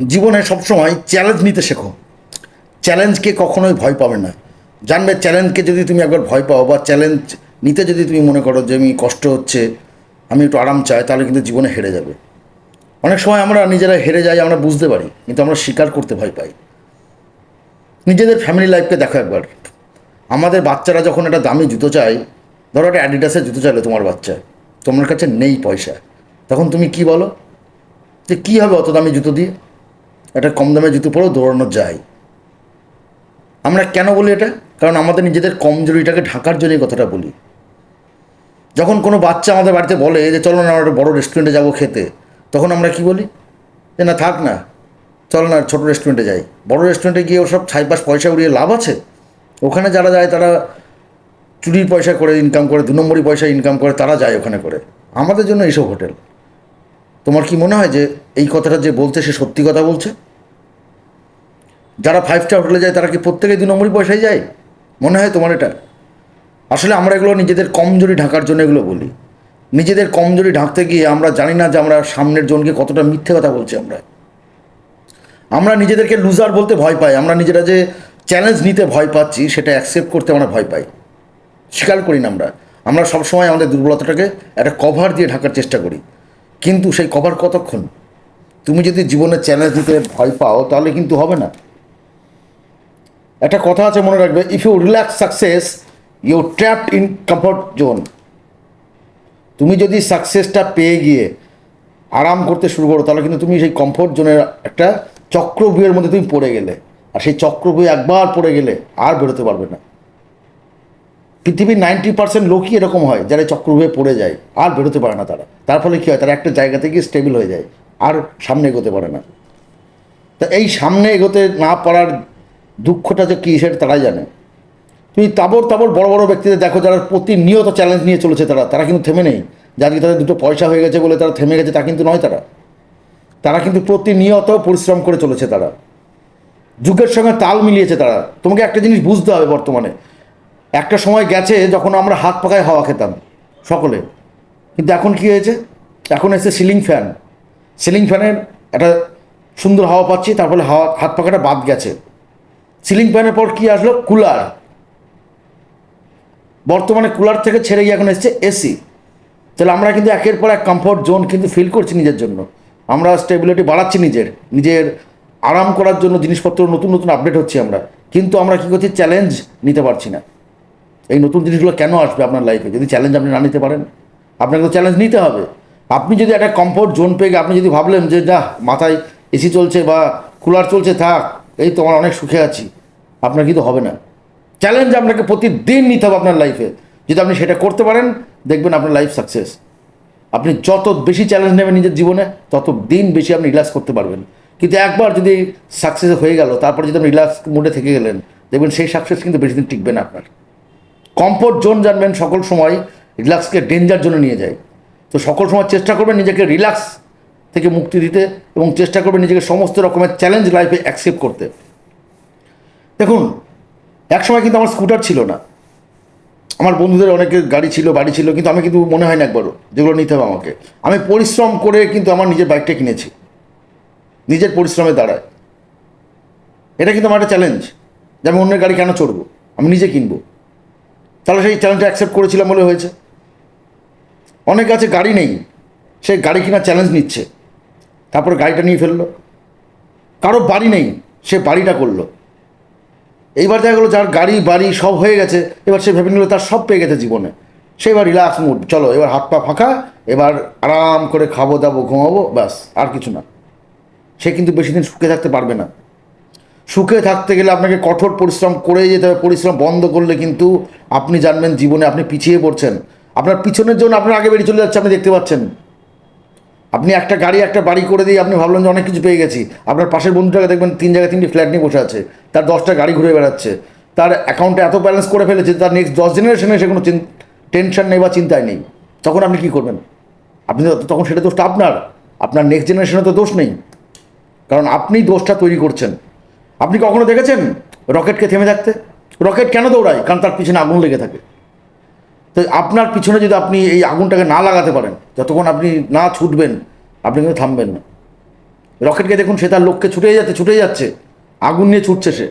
জীবনে সবসময় চ্যালেঞ্জ নিতে শেখো। চ্যালেঞ্জকে কখনোই ভয় পাবে না। জানবে চ্যালেঞ্জকে যদি তুমি একবার ভয় পাও বা চ্যালেঞ্জ নিতে যদি তুমি মনে করো যে আমি কষ্ট হচ্ছে, আমি একটু আরাম চাই, তাহলে কিন্তু জীবনে হেরে যাবে। অনেক সময় আমরা নিজেরা হেরে যাই, আমরা বুঝতে পারি, কিন্তু আমরা স্বীকার করতে ভয় পাই। নিজেদের ফ্যামিলি লাইফকে দেখো একবার। আমাদের বাচ্চারা যখন একটা দামি জুতো চায়, ধরো একটা অ্যাডিডাসের জুতো চাইলো তোমার বাচ্চা, তোমার কাছে নেই পয়সা, তখন তুমি কি বলো? যে কী হবে অত দামি জুতো দিয়ে? একটা কম দামে জুতো পরেও দৌড়ানো যায়। আমরা কেন বলি এটা? কারণ আমাদের নিজেদের কমজোরিটাকে ঢাকার জন্য এই কথাটা বলি। যখন কোনো বাচ্চা আমাদের বাড়িতে বলে যে, চলো না, আমরা একটা বড়ো রেস্টুরেন্টে যাব খেতে, তখন আমরা কি বলি? যে, না, থাক না, চলো না, ছোটো রেস্টুরেন্টে যাই। বড় রেস্টুরেন্টে গিয়ে ওসব ছাইপাশ পয়সা উড়িয়ে লাভ আছে? ওখানে যারা যায়, তারা চুরির পয়সা করে ইনকাম করে, দু নম্বরই পয়সা ইনকাম করে, তারা যায় ওখানে করে। আমাদের জন্য এইসব হোটেল। তোমার কি মনে হয় যে এই কথাটা যে বলছে, সে সত্যি কথা বলছে? যারা ফাইভ স্টার হোটেলে যায়, তারা কি প্রত্যেকে দু নম্বরই পয়সায় যায়? মনে হয় তোমার এটা? আসলে আমরা এগুলো নিজেদের কমজোরি ঢাকার জন্য এগুলো বলি। নিজেদের কমজোরি ঢাকতে গিয়ে আমরা জানি না যে আমরা সামনের জনকে কতটা মিথ্যে কথা বলছি আমরা। আমরা নিজেদেরকে লুজার বলতে ভয় পাই। আমরা নিজেরা যে চ্যালেঞ্জ নিতে ভয় পাচ্ছি, সেটা অ্যাকসেপ্ট করতে আমরা ভয় পাই। স্বীকার করি না আমরা। আমরা সবসময় আমাদের দুর্বলতাটাকে একটা কভার দিয়ে ঢাকার চেষ্টা করি। কিন্তু সেই কভার কতক্ষণ? তুমি যদি জীবনে চ্যালেঞ্জ নিতে ভয় পাও, তাহলে কিন্তু হবে না। একটা কথা আছে মনে রাখবে if you relax success you trapped in comfort zone তুমি যদি সাকসেসটা পেয়ে গিয়ে আরাম করতে শুরু করো, তাহলে কিন্তু তুমি সেই কমফোর্ট জোনের একটা চক্রবুয়ের মধ্যে তুমি পড়ে গেলে। আর সেই চক্রবুয়ে একবার পড়ে গেলে আর বেরোতে পারবে না। পৃথিবীর নাইনটি পার্সেন্ট লোকই এরকম হয় যারা এই চক্রবুয়ে পড়ে যায়, আর বেরোতে পারে না তারা। তার ফলে কী হয়? তারা একটা জায়গা থেকে স্টেবল হয়ে যায়, আর সামনে এগোতে পারে না। তা এই সামনে এগোতে না পারার দুঃখটা যে কী সেটা তারাই জানে। তুমি তাবর তাবর বড় বড় ব্যক্তিদের দেখো, যারা প্রতিনিয়ত চ্যালেঞ্জ নিয়ে চলেছে তারা। তারা কিন্তু থেমে নেই। যাদের তাদের দুটো পয়সা হয়ে গেছে বলে তারা থেমে গেছে, তা কিন্তু নয় তারা। তারা কিন্তু প্রতিনিয়ত পরিশ্রম করে চলেছে তারা। যুগের সঙ্গে তাল মিলিয়েছে তারা। তোমাকে একটা জিনিস বুঝতে হবে বর্তমানে। একটা সময় গেছে যখন আমরা হাত পাকায় হাওয়া খেতাম, সকলে। কিন্তু এখন কি হয়েছে? এখন এসে সিলিং ফ্যান। সিলিং ফ্যানের একটা সুন্দর হাওয়া পাচ্ছি তারপরে হাওয়া, হাত পাকাটা বাদ গেছে। সিলিং ফ্যানের পর কি আসলো? কুলার। বর্তমানে কুলার থেকে ছেড়ে গিয়ে এখন এসছে এসি। তাহলে আমরা কিন্তু একের পর এক কমফর্ট জোন কিন্তু ফিল করছি নিজের জন্য। আমরা স্টেবিলিটি বাড়াচ্ছি নিজের নিজের আরাম করার জন্য জিনিসপত্র নতুন নতুন আপডেট হচ্ছে আমরা। কিন্তু আমরা কী করছি? চ্যালেঞ্জ নিতে পারছি না। এই নতুন জিনিসগুলো কেন আসবে আপনার লাইফে যদি চ্যালেঞ্জ আপনি না নিতে পারেন। আপনাকে তো চ্যালেঞ্জ নিতে হবে। আপনি যদি একটা কমফোর্ট জোন পেয়ে আপনি যদি ভাবলেন যে যা মাথায় এসি চলছে বা কুলার চলছে, থাক, এই তো আমার অনেক সুখে আছি। আপনার কিন্তু হবে না। চ্যালেঞ্জ আপনাকে প্রতিদিন নিতে হবে আপনার লাইফে যদি আপনি সেটা করতে পারেন, দেখবেন আপনার লাইফ সাকসেস আপনি যত বেশি চ্যালেঞ্জ নেবেন নিজের জীবনে, তত দিন বেশি আপনি রিল্যাক্স করতে পারবেন। কিন্তু একবার যদি সাকসেস হয়ে গেল, তারপরে যদি আপনি রিল্যাক্স মুডে থেকে গেলেন, দেখবেন সেই সাকসেস কিন্তু বেশি দিন টিকবে না আপনার। কমফোর্ট জোন জানবেন সকল সময়, রিল্যাক্সকে ডেঞ্জার জন্য নিয়ে যায়। তো সকল সময় চেষ্টা করবেন নিজেকে রিল্যাক্স থেকে মুক্তি দিতে এবং চেষ্টা করবেন নিজেকে সমস্ত রকমের চ্যালেঞ্জ লাইফে অ্যাকসেপ্ট করতে। দেখুন এক সময় কিন্তু আমার স্কুটার ছিল না। আমার বন্ধুদের অনেকের গাড়ি ছিল, বাড়ি ছিল, কিন্তু আমি কিন্তু মনে হয় না একবারও যেগুলো নিতে হবে আমাকে। আমি পরিশ্রম করে কিন্তু আমার নিজের বাইকটা কিনেছি। নিজের পরিশ্রমে দাঁড়ায়। এটা কিন্তু আমার একটা চ্যালেঞ্জ যে আমি অন্যের গাড়ি কেন চড়বো? আমি নিজে কিনবো। তাহলে সেই চ্যালেঞ্জটা অ্যাকসেপ্ট করেছিলাম বলে হয়েছে। অনেক আছে, গাড়ি নেই। সে গাড়ি কেনার চ্যালেঞ্জ নিচ্ছে। তারপর গাড়িটা নিয়ে ফেলল। কারও বাড়ি নেই, সে বাড়িটা করল। এইবার দেখা গেলো যার গাড়ি, বাড়ি সব হয়ে গেছে, এবার সে ভেবে নিল তার সব পেয়ে গেছে জীবনে। সে এবার রিল্যাক্স মুড চলো, এবার হাত পা ফাঁকা, এবার আরাম করে খাব দাবো ঘুমাবো, ব্যাস, আর কিছু না। সে কিন্তু বেশি দিন সুখে থাকতে পারবে না। সুখে থাকতে গেলে আপনাকে কঠোর পরিশ্রম করে যেতে হবে। পরিশ্রম বন্ধ করলে কিন্তু আপনি জানবেন জীবনে আপনি পিছিয়ে পড়ছেন। আপনার পিছনের জন্য আপনার আগে বেরিয়ে চলে যাচ্ছে, আপনি দেখতে পাচ্ছেন। আপনি একটা গাড়ি, একটা বাড়ি করে দিয়ে আপনি ভাবলেন যে অনেক কিছু পেয়ে গেছি। আপনার পাশের বন্ধুটাকে দেখবেন তিন জায়গায় তিনটি ফ্ল্যাট নিয়ে বসে আছে। তার দশটা গাড়ি ঘুরে বেড়াচ্ছে। তার অ্যাকাউন্টে এত ব্যালেন্স করে ফেলেছে তার নেক্সট দশ জেনারেশনে সে কোনো টেনশন নেই বা চিন্তায় নেই। তখন আপনি কী করবেন? আপনি তখন সেটা দোষটা আপনার আপনার নেক্সট জেনারেশনে তো দোষ নেই। কারণ আপনি দোষটা তৈরি করছেন। আপনি কখনো দেখেছেন রকেটকে থেমে থাকতে? রকেট কেন দৌড়ায়? কারণ তার পিছনে আগুন লেগে থাকে। তো আপনার পিছনে যদি আপনি এই আগুনটাকে না লাগাতে পারেন, যতক্ষণ আপনি না ছুটবেন, আপনি কিন্তু থামবেন না। রকেটকে দেখুন, সে তার লক্ষ্যে ছুটে যাচ্ছে ছুটে যাচ্ছে। আগুন নিয়ে ছুটছে সে।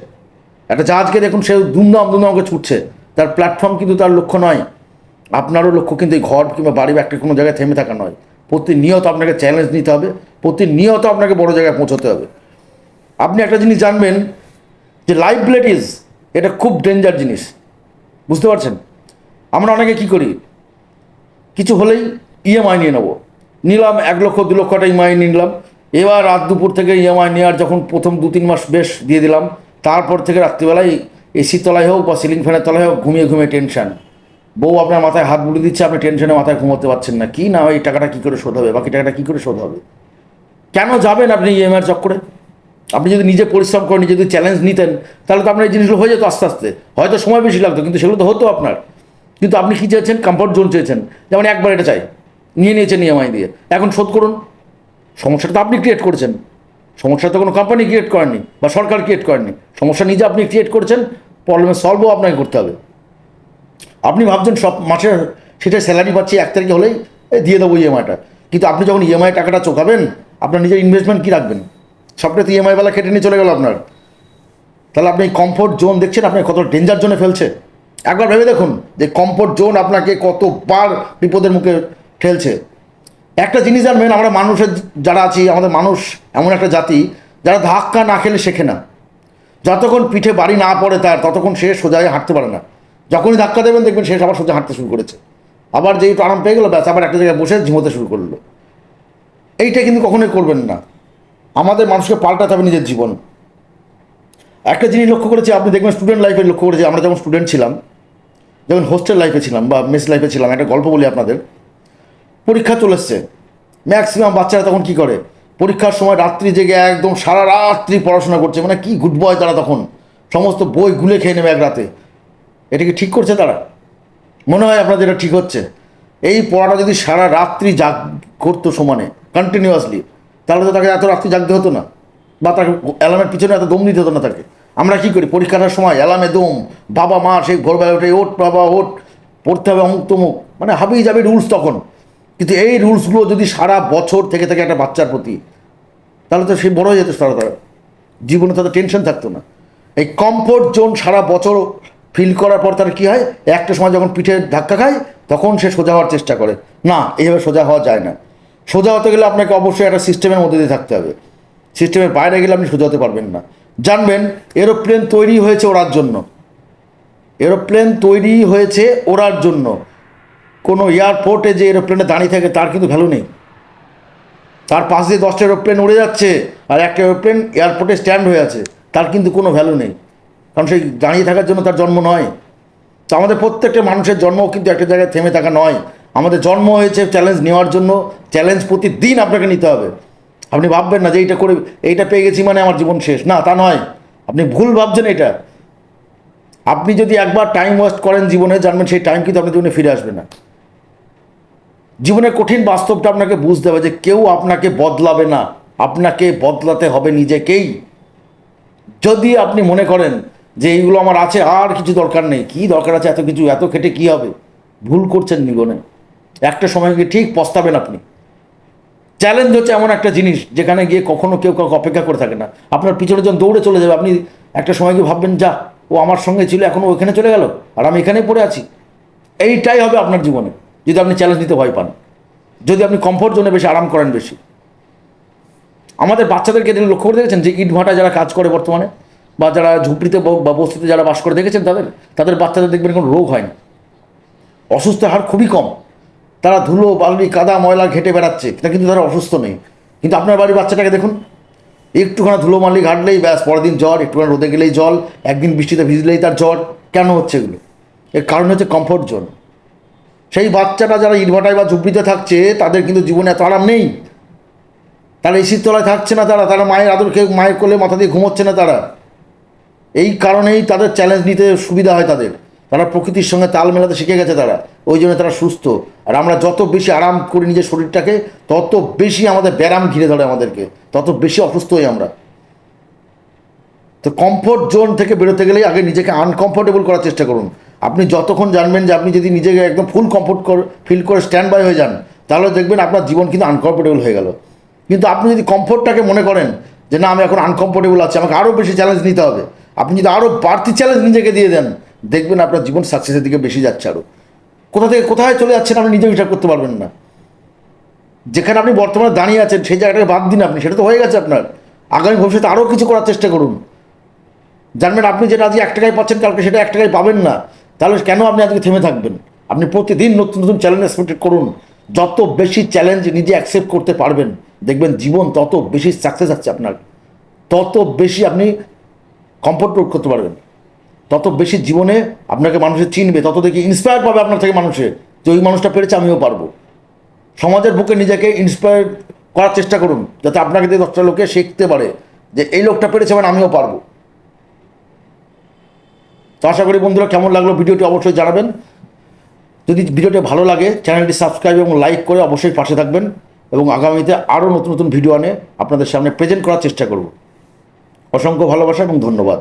একটা জাহাজকে দেখুন, সে দুমদাম দুমদাম করে ছুটছে। তার প্ল্যাটফর্ম কিন্তু তার লক্ষ্য নয়। আপনারও লক্ষ্য কিন্তু এই ঘর কিংবা বাড়ি বা একটা কোনো জায়গায় থেমে থাকা নয়। প্রতিনিয়ত আপনাকে চ্যালেঞ্জ নিতে হবে। প্রতিনিয়ত আপনাকে বড় জায়গায় পৌঁছতে হবে। আপনি একটা জিনিস জানবেন যে লাইবিলিটিস এটা খুব ডেঞ্জার জিনিস। বুঝতে পারছেন? আমরা অনেকে কি করি? কিছু হলেই ইএমআই নিয়ে নেব। নিলাম, এক লক্ষ, দু লক্ষ টাকা ইএমআই নিলাম। এবার রাত দুপুর থেকে ইএমআই নেওয়ার যখন প্রথম দু তিন মাস বেশ দিয়ে দিলাম, তারপর থেকে রাত্রিবেলায় এসির তলায় হোক বা সিলিং ফ্যানের তলায় হোক ঘুমিয়ে ঘুমিয়ে টেনশান বউ আপনার মাথায় হাত বুড়ি দিচ্ছে, আপনি টেনশনে মাথায় ঘুমোতে পারছেন না। কি না এই টাকাটা কী করে শোধ হবে? বাকি টাকাটা কী করে শোধ হবে? কেন যাবেন আপনি ইএমআইয়ের চক্করে? আপনি যদি নিজে পরিশ্রম করেন যদি চ্যালেঞ্জ নিতেন, তাহলে তো আপনার এই জিনিসগুলো হয়ে যেত আস্তে আস্তে। হয়তো সময় বেশি লাগতো, কিন্তু সেগুলো তো হতো আপনার। কিন্তু আপনি কী চেয়েছেন? কমফর্ট জোন চেয়েছেন। যেমন একবার এটা চাই, নিয়ে নিয়েছেন ইএমআই দিয়ে। এখন শোধ করুন। সমস্যাটা তো আপনি ক্রিয়েট করেছেন। সমস্যা তো কোনো কোম্পানি ক্রিয়েট করেনি, বা সরকার ক্রিয়েট করেনি। সমস্যা নিজে আপনি ক্রিয়েট করেছেন প্রবলেমের সলভও আপনাকে করতে হবে। আপনি ভাবছেন সব মাসে সেটা স্যালারি পাচ্ছি, এক তারিখে হলেই দিয়ে দেবো ইএমআইটা কিন্তু আপনি যখন ইএমআই টাকাটা চোকাবেন আপনার নিজের ইনভেস্টমেন্ট কী রাখবেন? সবটা তো ইএমআইওয়ালা কেটে নিয়ে চলে গেল আপনার। তাহলে আপনি কমফোর্ট জোন দেখছেন, আপনি কত ডেঞ্জার জোনে ফেলছে। একবার ভেবে দেখুন যে কমফোর্ট জোন আপনাকে কতবার বিপদের মুখে ঠেলছে। একটা জিনিস জানবেন, আমরা মানুষের যারা আছি, আমাদের মানুষ এমন একটা জাতি, যারা ধাক্কা না খেলে শেখে না। যতক্ষণ পিঠে বাড়ি না পড়ে তার, ততক্ষণ সে সোজায় হাঁটতে পারে না। যখনই ধাক্কা দেবেন, দেখবেন সে আবার সোজা হাঁটতে শুরু করেছে। আবার যেহেতু আরাম পেয়ে গেলো, ব্যাস, আবার একটা জায়গায় বসে ঝিমোতে শুরু করল। এইটা কিন্তু কখনোই করবেন না। আমাদের মানুষকে পাল্টাতে হবে নিজের জীবন। একটা জিনিস লক্ষ্য করেছি, আপনি দেখবেন স্টুডেন্ট লাইফে লক্ষ্য করেছি, আমরা যখন স্টুডেন্ট ছিলাম যখন হোস্টেল লাইফে ছিলাম বা মেস লাইফে ছিলাম, একটা গল্প বলি আপনাদের। পরীক্ষা চলে এসছে। ম্যাক্সিমাম বাচ্চারা তখন কি করে? পরীক্ষার সময় রাত্রি জেগে একদম সারা রাত্রি পড়াশোনা করছে মানে কি গুড বয় তারা তখন। সমস্ত বই গুলে খেয়ে নেবে এক রাতে। এটা কি ঠিক করছে তারা? মনে হয় আপনাদের এটা ঠিক হচ্ছে। এই পড়াটা যদি সারা রাত্রি জাগ, করতো সমানে কন্টিনিউয়াসলি তাহলে তো তাকে এত রাত্রি জাগতে হতো না। বা তাকে অ্যালার্মের পিছনে এত দম দিতে হতো না তাকে। আমরা কী করি? পরীক্ষাটার সময় অ্যালার্মে দম, বাবা মা সেই ভোরবেলা উঠে ওট বাবা ওট পড়তে হবে অমুক তমুক। মানে হাবিয়ে যাবে রুলস তখন। কিন্তু এই রুলসগুলো যদি সারা বছর থেকে থাকে একটা বাচ্চার প্রতি, তাহলে তো সে বড় হয়ে যেত সারা তারা। জীবনে তাদের টেনশন থাকতো না। এই কমফোর্ট জোন সারা বছর ফিল করার পর তার কী হয়? একটা সময় যখন পিঠে ধাক্কা খায়, তখন সে সোজা হওয়ার চেষ্টা করে। না, এইভাবে সোজা হওয়া যায় না। সোজা হতে গেলে আপনাকে অবশ্যই একটা সিস্টেমের মধ্যে দিয়ে থাকতে হবে। সিস্টেমের বাইরে গেলে আপনি সোজা হতে পারবেন না। জানবেন, এরোপ্লেন তৈরি হয়েছে ওড়ার জন্য। এরোপ্লেন তৈরি হয়েছে ওড়ার জন্য। কোনো এয়ারপোর্টে যে এরোপ্লেনে দাঁড়িয়ে থাকে, তার কিন্তু ভ্যালু নেই। তার পাশ দিয়ে দশটা এরোপ্লেন উড়ে যাচ্ছে আর একটা এরোপ্লেন এয়ারপোর্টে স্ট্যান্ড হয়ে আছে, তার কিন্তু কোনো ভ্যালু নেই। কারণ সেই দাঁড়িয়ে থাকার জন্য তার জন্ম নয়। তো আমাদের প্রত্যেকটা মানুষের জন্মও কিন্তু একটা জায়গায় থেমে থাকা নয়। আমাদের জন্ম হয়েছে চ্যালেঞ্জ নেওয়ার জন্য চ্যালেঞ্জ প্রতিদিন আপনাকে নিতে হবে। আপনি ভাববেন না যে এইটা করে, এইটা পেয়ে গেছি মানে আমার জীবন শেষ। না, তা নয়। আপনি ভুল ভাবছেন এটা। আপনি যদি একবার টাইম ওয়েস্ট করেন জীবনে, জানবেন সেই টাইম কিন্তু আপনার জীবনে ফিরে আসবে না। জীবনের কঠিন বাস্তবটা আপনাকে বুঝতে হবে যে কেউ আপনাকে বদলাবে না। আপনাকে বদলাতে হবে নিজেকেই। যদি আপনি মনে করেন যে এইগুলো আমার আছে, আর কিছু দরকার নেই, কি দরকার আছে, এত কিছু, এত খেটে কি হবে? ভুল করছেন জীবনে। একটা সময় গিয়ে ঠিক পস্তাবেন আপনি। চ্যালেঞ্জ হচ্ছে এমন একটা জিনিস, যেখানে গিয়ে কখনো কেউ কাউকে অপেক্ষা করে থাকে না। আপনার পিছনে যখন দৌড়ে চলে যাবে, আপনি একটা সময় গিয়ে ভাববেন, যা, ও আমার সঙ্গে ছিল, এখন ওখানে চলে গেল, আর আমি এখানেই পড়ে আছি। এইটাই হবে আপনার জীবনে, যদি আপনি চ্যালেঞ্জ নিতে ভয় পান। যদি আপনি কমফোর্ট জোনে বেশি আরাম করেন বেশি। আমাদের বাচ্চাদেরকে দেখে লক্ষ্য করে দেখেছেন যে ইট ভাটা যারা কাজ করে বর্তমানে, বা যারা ঝুপড়িতে বা বস্তিতে যারা বাস করে, দেখেছেন তাদের? তাদের বাচ্চাদের দেখবেন কোনো রোগ হয় না। অসুস্থ হার খুবই কম। তারা ধুলো বালি কাদা, ময়লা ঘেটে বেড়াচ্ছে। তা কিন্তু তারা অসুস্থ নেই। কিন্তু আপনার বাড়ির বাচ্চাটাকে দেখুন। একটুখানি ধুলো মালি ঘাটলেই ব্যাস পরের দিন জ্বর, একটুখানি রোদে গেলেই জল, একদিন বৃষ্টিতে ভিজলেই তার জ্বর। কেন হচ্ছে এগুলো? এর কারণ হচ্ছে কমফোর্ট জোন সেই বাচ্চাটা যারা ইটভাটায় বা ঝুপড়িতে থাকছে, তাদের কিন্তু জীবনে এত আরাম নেই। তারা এসির তলায় থাকছে না তারা তারা মায়ের আদর খেয়ে, মায়ের কোলে মাথা দিয়ে ঘুমোচ্ছে না তারা। এই কারণেই তাদের চ্যালেঞ্জ নিতে সুবিধা হয় তাদের। তারা প্রকৃতির সঙ্গে তাল মেলাতে শিখে গেছে তারা। ওই জন্য তারা সুস্থ। আর আমরা যত বেশি আরাম করি নিজের শরীরটাকে, তত বেশি আমাদের ব্যায়াম ঘিরে ধরে আমাদেরকে। তত বেশি অসুস্থ হই আমরা। তো কমফোর্ট জোন থেকে বেরোতে গেলেই আগে নিজেকে আনকমফোর্টেবল করার চেষ্টা করুন। আপনি যতক্ষণ জানবেন যে আপনি যদি নিজেকে একদম ফুল কমফোর্ট ফিল করে স্ট্যান্ড বাই হয়ে যান, তাহলে দেখবেন আপনার জীবন কিন্তু আনকমফোর্টেবল হয়ে গেল। কিন্তু আপনি যদি কমফোর্টটাকে মনে করেন যে না, আমি এখন আনকমফোর্টেবল আছি, আমাকে আরও বেশি চ্যালেঞ্জ নিতে হবে। আপনি যদি আরও বাড়তি চ্যালেঞ্জ নিজেকে দিয়ে দেন দেখবেন আপনার জীবন সাকসেসের দিকে বেশি যাচ্ছে আরও কোথা থেকে কোথায় চলে যাচ্ছেন আপনি নিজেও হিসাব করতে পারবেন না। যেখানে আপনি বর্তমানে দাঁড়িয়ে আছেন, সেই জায়গাটাকে বাদ দিন আপনি, সেটা তো হয়ে গেছে আপনার। আগামী ভবিষ্যতে আরও কিছু করার চেষ্টা করুন। জানবেন আপনি যেটা আজকে এক টাকায় পাচ্ছেন, কালকে সেটা এক টাকায় পাবেন না। তাহলে কেন আপনি আজকে থেমে থাকবেন? আপনি প্রতিদিন নতুন নতুন চ্যালেঞ্জ এক্সপেক্টেড করুন। যত বেশি চ্যালেঞ্জ নিজে অ্যাকসেপ্ট করতে পারবেন, দেখবেন জীবন তত বেশি সাকসেস আছে আপনার। তত বেশি আপনি কমফোর্ট করতে পারবেন। তত বেশি জীবনে আপনাকে মানুষে চিনবে, তত দেখি ইন্সপায়ার পাবে আপনার থেকে মানুষে যে ওই মানুষটা পেরেছে, আমিও পারব। সমাজের বুকে নিজেকে ইন্সপায়ার করার চেষ্টা করুন, যাতে আপনাকে দিয়ে দশটা লোকে শিখতে পারে যে এই লোকটা পেরেছে মানে আমিও পারব। তো আশা করি বন্ধুরা কেমন লাগল ভিডিওটি অবশ্যই জানাবেন। যদি ভিডিওটি ভালো লাগে, চ্যানেলটি সাবস্ক্রাইব এবং লাইক করে অবশ্যই পাশে থাকবেন এবং আগামীতে আরও নতুন নতুন ভিডিও আনে আপনাদের সামনে প্রেজেন্ট করার চেষ্টা করব। অসংখ্য ভালোবাসা এবং ধন্যবাদ।